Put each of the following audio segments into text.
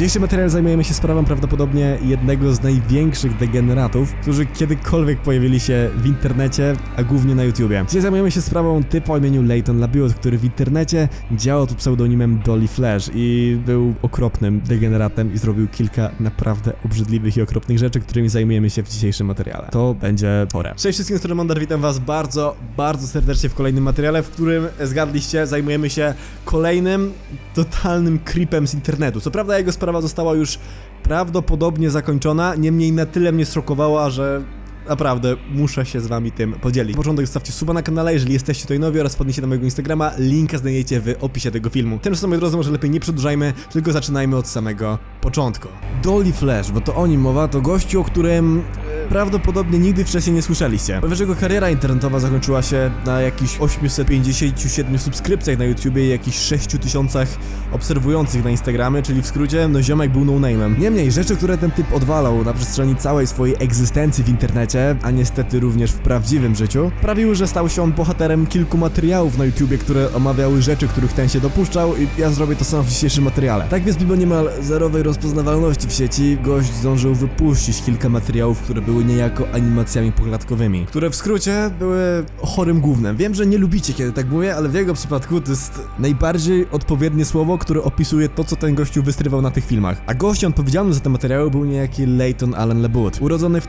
Dzisiejszy materiał zajmujemy się sprawą prawdopodobnie jednego z największych degeneratów, którzy kiedykolwiek pojawili się w internecie, a głównie na YouTubie. Dzisiaj zajmujemy się sprawą typu o imieniu Leighton Labiot, który w internecie działał pod pseudonimem Dolly Flash i był okropnym degeneratem i zrobił kilka naprawdę obrzydliwych i okropnych rzeczy, którymi zajmujemy się w dzisiejszym materiale. To będzie chore. Cześć wszystkim, z którym Mondar, witam was bardzo, bardzo serdecznie w kolejnym materiale, w którym zgadliście, zajmujemy się kolejnym totalnym creepem z internetu. Co prawda jego sprawa została już prawdopodobnie zakończona, niemniej na tyle mnie szokowała, że naprawdę muszę się z wami tym podzielić. Na początek zostawcie suba na kanale, jeżeli jesteście tutaj nowi oraz wpadnijcie na mojego Instagrama, linka znajdziecie w opisie tego filmu. Tymczasem, moi drodzy, może lepiej nie przedłużajmy, tylko zaczynajmy od samego początku. Dolly Flash, bo to o nim mowa, to gościu, o którym e, prawdopodobnie nigdy wcześniej nie słyszeliście. Ponieważ jego kariera internetowa zakończyła się na jakichś 857 subskrypcjach na YouTubie i jakichś 6000 obserwujących na Instagramie, czyli w skrócie, no ziomek był no-name'em. Niemniej, rzeczy, które ten typ odwalał na przestrzeni całej swojej egzystencji w internecie, a niestety również w prawdziwym życiu, sprawiły, że stał się on bohaterem kilku materiałów na YouTubie, które omawiały rzeczy, których ten się dopuszczał i ja zrobię to samo w dzisiejszym materiale. Tak więc mimo niemal zerowej rozpoznawalności w sieci, gość zdążył wypuścić kilka materiałów, które były niejako animacjami poklatkowymi, które w skrócie były chorym głównym. Wiem, że nie lubicie, kiedy tak mówię, ale w jego przypadku to jest najbardziej odpowiednie słowo, które opisuje to, co ten gościu wystrywał na tych filmach. A gościem odpowiedzialnym za te materiały był niejaki Leighton Allen LeBoot, urodzony w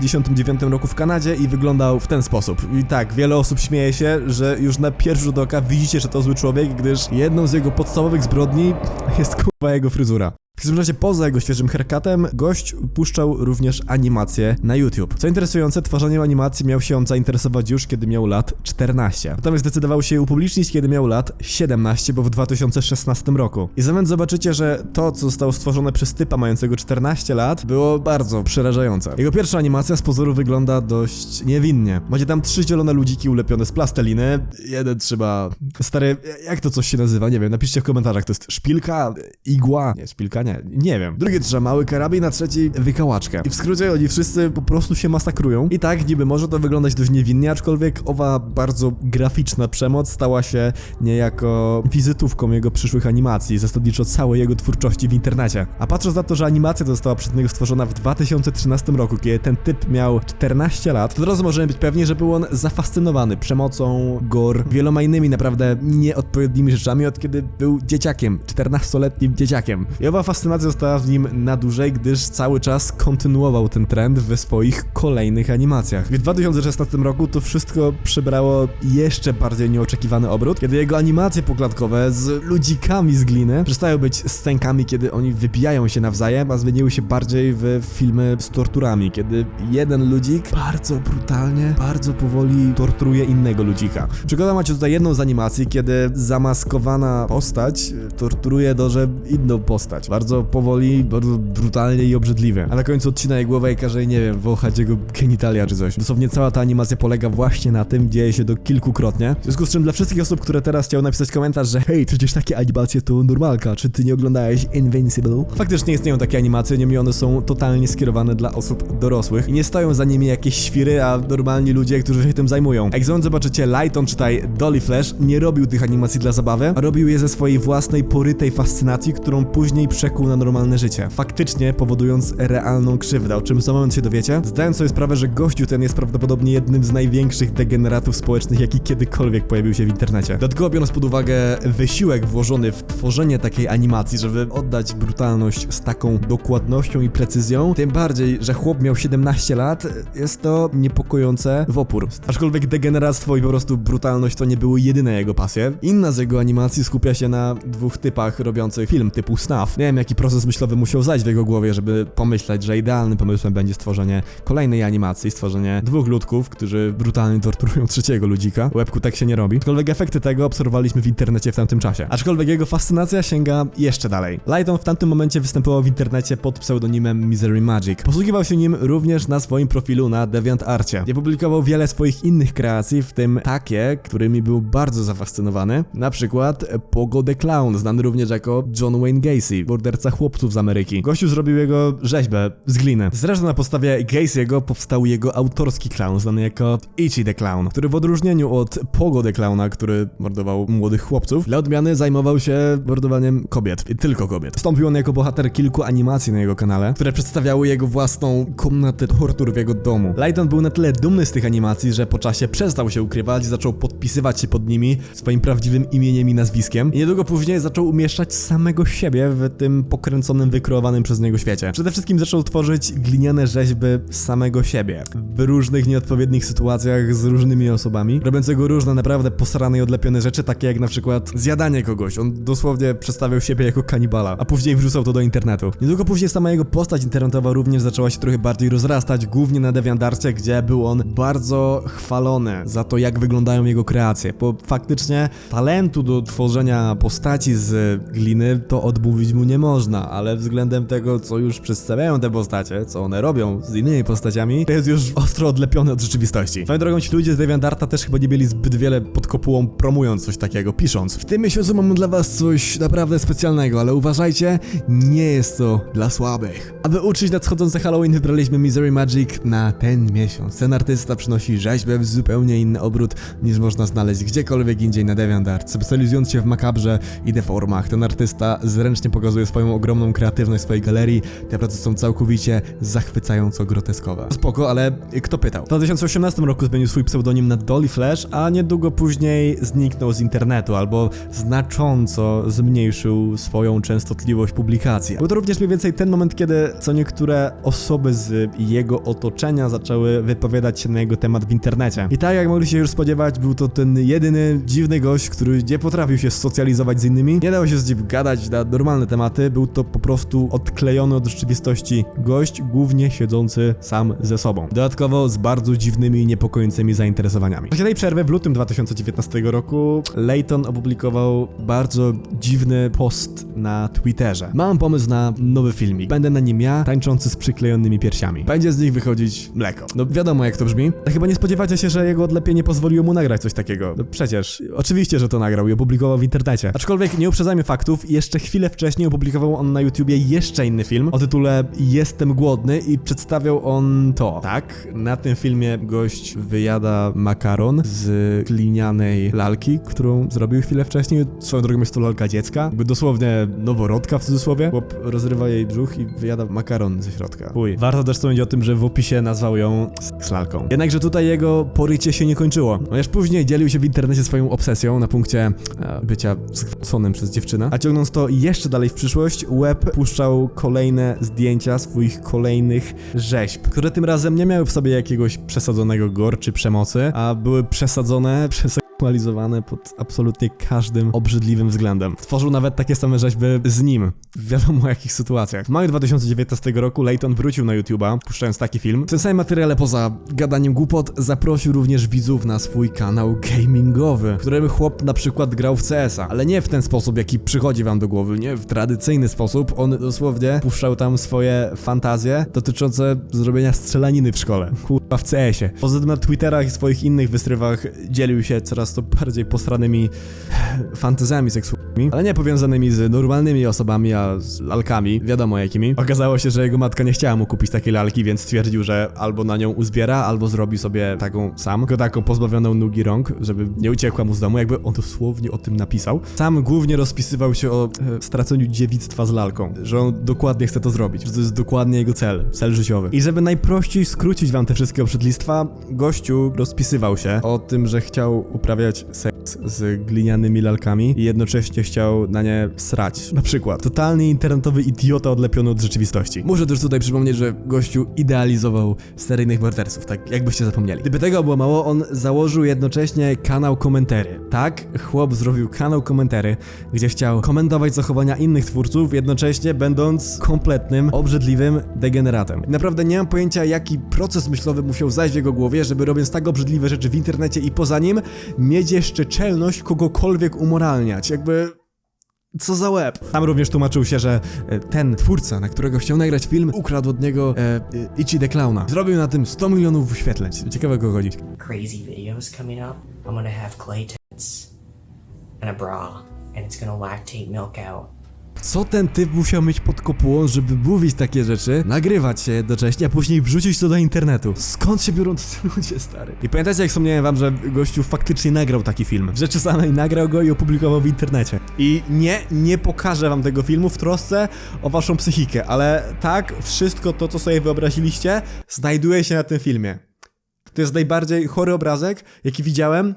1999 roku w Kanadzie i wyglądał w ten sposób. I tak, wiele osób śmieje się, że już na pierwszy rzut oka widzicie, że to zły człowiek, gdyż jedną z jego podstawowych zbrodni jest kurwa jego fryzura. W każdym razie poza jego świeżym haircutem, gość puszczał również animacje na YouTube. Co interesujące, tworzeniem animacji miał się on zainteresować już kiedy miał lat 14. Natomiast zdecydował się je upublicznić kiedy miał lat 17, bo w 2016 roku. I zamiast zobaczycie, że to, co zostało stworzone przez typa mającego 14 lat, było bardzo przerażające. Jego pierwsza animacja z pozoru wygląda dość niewinnie. Macie tam trzy zielone ludziki ulepione z plasteliny, jeden trzeba... Stary, jak to coś się nazywa? Nie wiem, napiszcie w komentarzach, to jest szpilka, igła? Nie, szpilka nie, nie wiem. Drugie trzyma mały karabin, a trzeci wykałaczkę. I w skrócie oni wszyscy po prostu się masakrują. I tak niby może to wyglądać dość niewinnie, aczkolwiek owa bardzo graficzna przemoc stała się niejako wizytówką jego przyszłych animacji, zasadniczo całej jego twórczości w internecie. A patrząc na to, że animacja została przez niego stworzona w 2013 roku, kiedy ten typ miał 14 lat, to od razu możemy być pewni, że był on zafascynowany przemocą, gore, wieloma innymi naprawdę nieodpowiednimi rzeczami, od kiedy był dzieciakiem, 14-letnim dzieciakiem. I owa fascynacja została w nim na dłużej, gdyż cały czas kontynuował ten trend we swoich kolejnych animacjach. W 2016 roku to wszystko przybrało jeszcze bardziej nieoczekiwany obrót, kiedy jego animacje poklatkowe z ludzikami z gliny przestają być scenkami, kiedy oni wybijają się nawzajem, a zmieniły się bardziej w filmy z torturami, kiedy jeden ludzik bardzo brutalnie, bardzo powoli torturuje innego ludzika. Przykładam macie tutaj jedną z animacji, kiedy zamaskowana postać torturuje dobrze inną postać. Powoli, bardzo brutalnie i obrzydliwie. A na końcu odcina jej głowę i każe jej, nie wiem, wąchać jego genitalia czy coś. Dosłownie cała ta animacja polega właśnie na tym, dzieje się to kilkukrotnie. W związku z czym dla wszystkich osób, które teraz chciały napisać komentarz, że hej, przecież takie animacje to normalka, czy ty nie oglądałeś Invincible? Faktycznie istnieją takie animacje, niemniej one są totalnie skierowane dla osób dorosłych i nie stoją za nimi jakieś świry, a normalni ludzie, którzy się tym zajmują. Jak zobaczycie, Lighton, czytaj Dolly Flash, nie robił tych animacji dla zabawy, a robił je ze swojej własnej porytej fascynacji, którą później na normalne życie. Faktycznie powodując realną krzywdę, o czym za moment się dowiecie. Zdając sobie sprawę, że gościu ten jest prawdopodobnie jednym z największych degeneratów społecznych, jaki kiedykolwiek pojawił się w internecie. Dodatkowo biorąc pod uwagę wysiłek włożony w tworzenie takiej animacji, żeby oddać brutalność z taką dokładnością i precyzją, tym bardziej, że chłop miał 17 lat, jest to niepokojące w opór. Aczkolwiek degeneractwo i po prostu brutalność to nie były jedyne jego pasje. Inna z jego animacji skupia się na dwóch typach robiących film typu Snuff. Nie wiem jaki proces myślowy musiał zajść w jego głowie, żeby pomyśleć, że idealnym pomysłem będzie stworzenie kolejnej animacji, stworzenie dwóch ludków, którzy brutalnie torturują trzeciego ludzika. Łebku tak się nie robi. Aczkolwiek efekty tego obserwowaliśmy w internecie w tamtym czasie. Aczkolwiek jego fascynacja sięga jeszcze dalej. Lighton w tamtym momencie występował w internecie pod pseudonimem Misery Magic. Posługiwał się nim również na swoim profilu na DeviantArcie. Nie publikował wiele swoich innych kreacji, w tym takie, którymi był bardzo zafascynowany. Na przykład Pogo the Clown, znany również jako John Wayne Gacy, serca chłopców z Ameryki. Gościu zrobił jego rzeźbę z gliny. Zresztą na podstawie Gacy'ego powstał jego autorski clown, znany jako Ichi the Clown, który w odróżnieniu od Pogo the Clowna, który mordował młodych chłopców, dla odmiany zajmował się mordowaniem kobiet. I tylko kobiet. Wstąpił on jako bohater kilku animacji na jego kanale, które przedstawiały jego własną komnatę tortur w jego domu. Lighton był na tyle dumny z tych animacji, że po czasie przestał się ukrywać i zaczął podpisywać się pod nimi swoim prawdziwym imieniem i nazwiskiem. I niedługo później zaczął umieszczać samego siebie w tym pokręconym, wykreowanym przez niego świecie. Przede wszystkim zaczął tworzyć gliniane rzeźby samego siebie w różnych nieodpowiednich sytuacjach z różnymi osobami, robiąc jego różne naprawdę posrane i odlepione rzeczy, takie jak na przykład zjadanie kogoś. On dosłownie przedstawiał siebie jako kanibala, a później wrzucał to do internetu. Niedługo później sama jego postać internetowa również zaczęła się trochę bardziej rozrastać, głównie na Deviantarcie, gdzie był on bardzo chwalony za to, jak wyglądają jego kreacje, bo faktycznie talentu do tworzenia postaci z gliny to odmówić mu nie można, ale względem tego, co już przedstawiają te postacie, co one robią z innymi postaciami, to jest już ostro odlepione od rzeczywistości. Swoją drogą ci ludzie z Deviantarta też chyba nie mieli zbyt wiele pod kopułą promując coś takiego, pisząc. W tym miesiącu mamy dla was coś naprawdę specjalnego, ale uważajcie, nie jest to dla słabych. Aby uczyć nadchodzące Halloween wybraliśmy Misery Magic na ten miesiąc. Ten artysta przynosi rzeźbę w zupełnie inny obrót niż można znaleźć gdziekolwiek indziej na DeviantArt. Specjalizując się w makabrze i deformach, ten artysta zręcznie pokazuje swoją ogromną kreatywność swojej galerii. Te prace są całkowicie zachwycająco groteskowe. Spoko, ale kto pytał? W 2018 roku zmienił swój pseudonim na Dolly Flash, a niedługo później zniknął z internetu albo znacząco zmniejszył swoją częstotliwość publikacji. Był to również mniej więcej ten moment, kiedy co niektóre osoby z jego otoczenia zaczęły wypowiadać się na jego temat w internecie. I tak jak mogli się już spodziewać, był to ten jedyny dziwny gość, który nie potrafił się socjalizować z innymi, nie dało się z nim gadać na normalne tematy, był to po prostu odklejony od rzeczywistości gość, głównie siedzący sam ze sobą. Dodatkowo z bardzo dziwnymi i niepokojącymi zainteresowaniami. W czasie tej przerwy w lutym 2019 roku Layton opublikował bardzo dziwny post na Twitterze. Mam pomysł na nowy filmik. Będę na nim ja, tańczący z przyklejonymi piersiami. Będzie z nich wychodzić mleko. No wiadomo jak to brzmi. Ale chyba nie spodziewacie się, że jego odlepienie pozwoliło mu nagrać coś takiego. No przecież, oczywiście, że to nagrał i opublikował w internecie. Aczkolwiek nie uprzedzajmy faktów, jeszcze chwilę wcześniej opublikował on na YouTubie jeszcze inny film o tytule Jestem głodny i przedstawiał on to. Tak, na tym filmie gość wyjada makaron z glinianej lalki, którą zrobił chwilę wcześniej. Swoją drogą jest to lalka dziecka, jakby dosłownie noworodka w cudzysłowie. Chłop rozrywa jej brzuch i wyjada makaron ze środka. Uj. Warto też wspomnieć o tym, że w opisie nazwał ją z lalką. Jednakże tutaj jego porycie się nie kończyło. Ponieważ później dzielił się w internecie swoją obsesją na punkcie e, bycia zgwałconym przez dziewczynę. A ciągnąc to jeszcze dalej w przyszłość, web puszczał kolejne zdjęcia swoich kolejnych rzeźb, które tym razem nie miały w sobie jakiegoś przesadzonego gore czy przemocy, a były przesadzone, przeseksualizowane pod absolutnie każdym obrzydliwym względem. Tworzył nawet takie same rzeźby z nim, w wiadomo jakich sytuacjach. W maju 2019 roku Layton wrócił na YouTube'a, puszczając taki film. W tym samym materiale, poza gadaniem głupot, zaprosił również widzów na swój kanał gamingowy, w którym chłop na przykład grał w CS-a, ale nie w ten sposób, jaki przychodzi wam do głowy, nie w tradycyjny sposób. On dosłownie puszczał tam swoje fantazje dotyczące zrobienia strzelaniny w szkole. Kurwa w CS-ie. Poza tym na Twitterach i swoich innych wystrywach dzielił się coraz to bardziej posranymi fantazjami seksualnymi, ale nie powiązanymi z normalnymi osobami, a z lalkami, wiadomo jakimi. Okazało się, że jego matka nie chciała mu kupić takiej lalki, więc stwierdził, że albo na nią uzbiera, albo zrobi sobie taką sam, tylko taką pozbawioną nóg i rąk, żeby nie uciekła mu z domu, jakby on dosłownie o tym napisał. Sam głównie rozpisywał się o e, straceniu dziewictwa z lalką, że on dokładnie chce to zrobić, że to jest dokładnie jego cel, cel życiowy. I żeby najprościej skrócić wam te wszystkie obrzydlistwa, gościu rozpisywał się o tym, że chciał uprawiać seks z glinianymi lalkami i jednocześnie chciał na nie srać. Na przykład. Totalnie internetowy idiota odlepiony od rzeczywistości. Muszę też tutaj przypomnieć, że gościu idealizował seryjnych morderców, tak jakbyście zapomnieli. Gdyby tego było mało, on założył jednocześnie kanał komentary. Tak, chłop zrobił kanał komentary, gdzie chciał komentować zachowania innych twórców, jednocześnie będąc kompletnym, obrzydliwym degeneratem. Naprawdę nie mam pojęcia, jaki proces myślowy musiał zajść w jego głowie, żeby robiąc tak obrzydliwe rzeczy w internecie i poza nim, mieć jeszcze czelność kogokolwiek umoralniać. Jakby co za łeb. Tam również tłumaczył się, że e, ten twórca, na którego chciał nagrać film, ukradł od niego e, e, Ichi the Clowna. Zrobił na tym 100 milionów wyświetleń. Ciekawe o kogo chodzi. crazy videos coming up. I'm gonna have clay tits and a bra, and it's gonna lactate milk out. Co ten typ musiał mieć pod kopułą, żeby mówić takie rzeczy, nagrywać się jednocześnie, a później wrzucić to do internetu? Skąd się biorą tacy ludzie, stary? I pamiętajcie, jak wspomniałem wam, że gościu faktycznie nagrał taki film. W rzeczy samej nagrał go i opublikował w internecie. I nie, nie pokażę wam tego filmu w trosce o waszą psychikę, ale tak, wszystko to, co sobie wyobraziliście, znajduje się na tym filmie. To jest najbardziej chory obrazek, jaki widziałem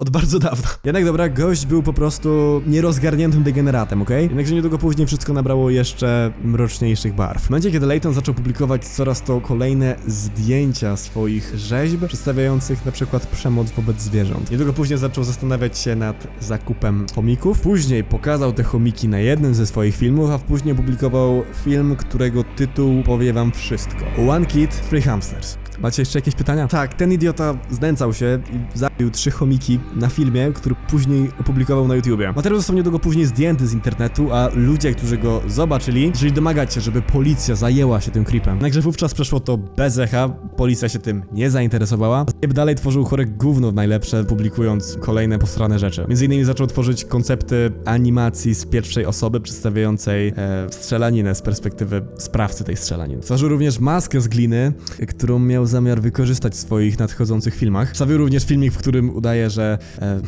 od bardzo dawna. Jednak dobra, gość był po prostu nierozgarniętym degeneratem, okej? Jednakże niedługo później wszystko nabrało jeszcze mroczniejszych barw. W momencie, kiedy Layton zaczął publikować coraz to kolejne zdjęcia swoich rzeźb, przedstawiających na przykład przemoc wobec zwierząt. Niedługo później zaczął zastanawiać się nad zakupem chomików. Później pokazał te chomiki na jednym ze swoich filmów, a później publikował film, którego tytuł powie wam wszystko. One Kid, Three Hamsters. Macie jeszcze jakieś pytania? Tak, ten idiota znęcał się i zabił trzy chomiki na filmie, który później opublikował na YouTubie. Materiał został niedługo później zdjęty z internetu, a ludzie, którzy go zobaczyli, zaczęli domagać się, żeby policja zajęła się tym creepem. Jednakże wówczas przeszło to bez echa, policja się tym nie zainteresowała. Zjeb dalej tworzył chore gówno najlepsze, publikując kolejne posrane rzeczy. Między innymi zaczął tworzyć koncepty animacji z pierwszej osoby, przedstawiającej e, strzelaninę z perspektywy sprawcy tej strzelaniny. Stworzył również maskę z gliny, którą miał zamiar wykorzystać w swoich nadchodzących filmach. Wstawił również filmik, w którym udaje, że e,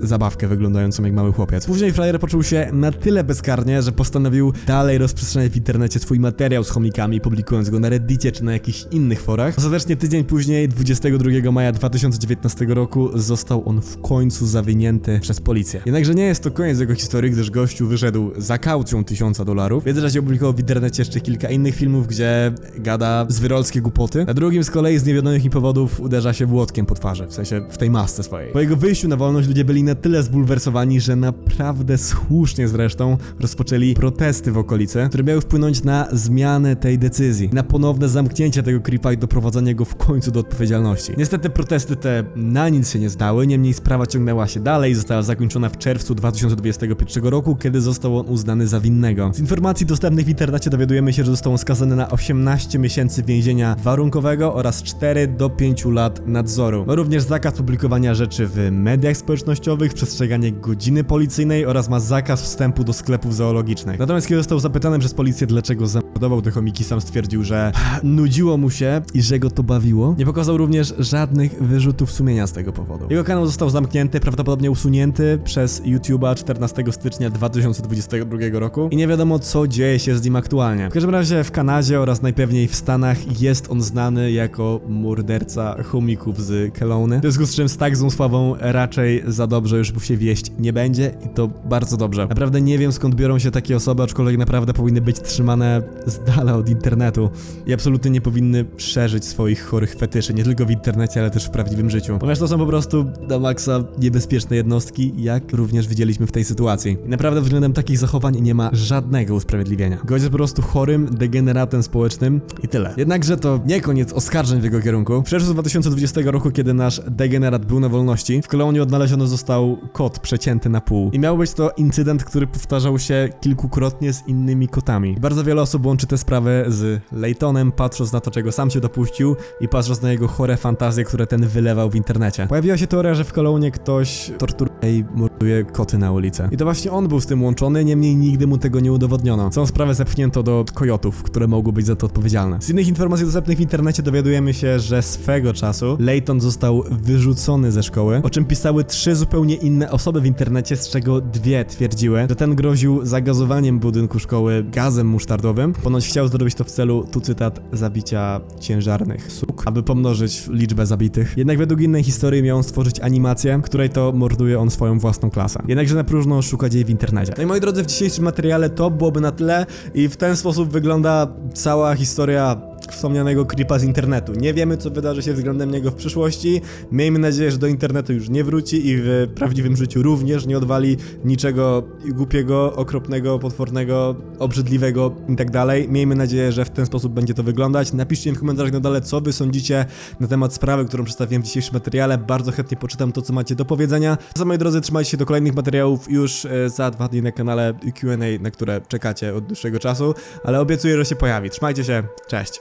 zabawkę wyglądającą jak mały chłopiec. Później frajer poczuł się na tyle bezkarnie, że postanowił dalej rozprzestrzeniać w internecie swój materiał z chomikami, publikując go na Reddicie czy na jakichś innych forach. Ostatecznie tydzień później, 22 maja 2019 roku, został on w końcu zawinięty przez policję. Jednakże nie jest to koniec jego historii, gdyż gościu wyszedł za kaucją 1000 dolarów. W międzyczasie opublikował w internecie jeszcze kilka innych filmów, gdzie gada zwyrolskie głupoty. Na drugim z kolei z niewiadomych mi powodów uderza się włotkiem po twarzy, w sensie w tej masce swojej. Po jego wyjściu na wolność ludzie byli na tyle zbulwersowani, że naprawdę słusznie zresztą rozpoczęli protesty w okolicy, które miały wpłynąć na zmianę tej decyzji, na ponowne zamknięcie tego creepa i doprowadzenie go w końcu do odpowiedzialności. Niestety protesty te na nic się nie zdały, niemniej sprawa ciągnęła się dalej została zakończona w czerwcu 2021 roku, kiedy został on uznany za winnego. Z informacji dostępnych w internecie dowiadujemy się, że został on skazany na 18 miesięcy więzienia warunkowego oraz 4 do 5 lat nadzoru. Również zakaz publikowania rzeczy w mediach społecznościowych, przestrzeganie godziny policyjnej oraz ma zakaz wstępu do sklepów zoologicznych. Natomiast kiedy został zapytany przez policję, dlaczego zamordował te chomiki, sam stwierdził, że nudziło mu się i że go to bawiło. Nie pokazał również żadnych wyrzutów sumienia z tego powodu. Jego kanał został zamknięty, prawdopodobnie usunięty przez YouTube'a 14 stycznia 2022 roku i nie wiadomo co dzieje się z nim aktualnie. W każdym razie w Kanadzie oraz najpewniej w Stanach jest on znany jako morderca chomików z Kelowny. W związku z czym z tak złą sławą raczej za dobrze już się wieść nie będzie i to bardzo dobrze. Naprawdę nie wiem skąd biorą się takie osoby, aczkolwiek naprawdę powinny być trzymane z dala od internetu i absolutnie nie powinny szerzyć swoich chorych fetyszy, nie tylko w internecie, ale też w prawdziwym życiu. Ponieważ to są po prostu do maksa niebezpieczne jednostki, jak również widzieliśmy w tej sytuacji. I naprawdę względem takich zachowań nie ma żadnego usprawiedliwienia. Gość jest po prostu chorym, degeneratem społecznym i tyle. Jednakże to nie koniec oskarżeń w jego kierunku. W czerwcu 2020 roku, kiedy nasz degenerat był na wolności, w kolonii odnaleziony został kot przecięty na pół. I miał być to incydent, który powtarzał się kilkukrotnie z innymi kotami. Bardzo wiele osób łączy tę sprawę z Laytonem, patrząc na to, czego sam się dopuścił i patrząc na jego chore fantazje, które ten wylewał w internecie. Pojawiła się teoria, że w Kolonie ktoś torturuje i morduje koty na ulicę. I to właśnie on był z tym łączony, niemniej nigdy mu tego nie udowodniono. Całą sprawę zepchnięto do kojotów, które mogły być za to odpowiedzialne. Z innych informacji dostępnych w internecie dowiadujemy się, że swego czasu Layton został wyrzucony ze szkoły, o czym pisały trzy zupełnie inne osoby w internecie, z czego dwie twierdziły, że ten groził zagazowaniem budynku szkoły gazem musztardowym. Ponoć chciał zrobić to w celu, tu cytat, zabicia ciężarnych suk, aby pomnożyć liczbę zabitych. Jednak według innej historii miał on stworzyć animację, której to morduje on swoją własną klasę. Jednakże na próżno szukać jej w internecie. No i moi drodzy, w dzisiejszym materiale to byłoby na tyle i w ten sposób wygląda cała historia wspomnianego creepa z internetu. Nie wiemy, co wydarzy się względem niego w przyszłości. Miejmy nadzieję, że do internetu już nie wróci i w prawdziwym życiu również nie odwali niczego głupiego, okropnego, potwornego, obrzydliwego itd. Miejmy nadzieję, że w ten sposób będzie to wyglądać. Napiszcie mi w komentarzach na dole, co wy sądzicie na temat sprawy, którą przedstawiłem w dzisiejszym materiale. Bardzo chętnie poczytam to, co macie do powiedzenia. Za moi drodzy, trzymajcie się do kolejnych materiałów już e, za dwa dni na kanale Q&A, na które czekacie od dłuższego czasu, ale obiecuję, że się pojawi. Trzymajcie się, cześć!